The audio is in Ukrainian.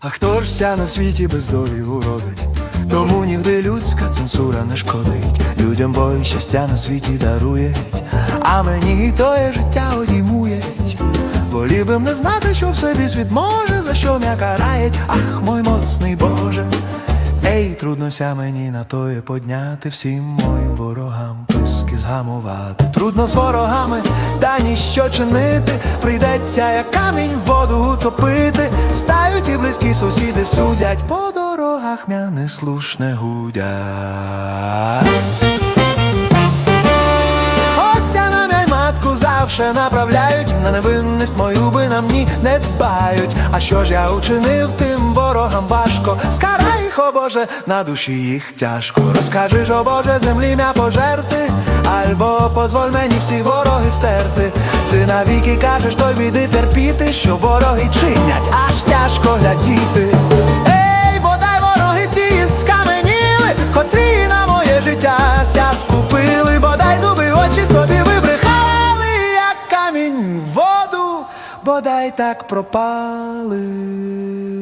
А хто ж ся на світі без долі уродить? Тому нігде людська цензура не шкодить. Людям бой щастя на світі дарують, а мені тоє життя одіймують. Волів би не знати, що в собі світ може, за що м'я карають, ах, мой моцний Боже. Ей, труднося мені на тоє подняти всім моїм ворогам писки згамувати. Трудно з ворогами, та ніщо чинити. Прийдеться, як камінь в воду утопити. Стають і близькі сусіди судять, по дорогах м'я неслушне гудять. Матку направляють, на невинність мою би на мені не дбають. А що ж я учинив тим ворогам важко? Скарай їх, о Боже, на душі їх тяжко. Розкажи ж, о Боже, землі м'я пожерти, альбо позволь мені всі вороги стерти. Це навіки кажеш, той біди терпіти, що вороги чинять, аж тяжко глядіти. воду, бодай так пропали.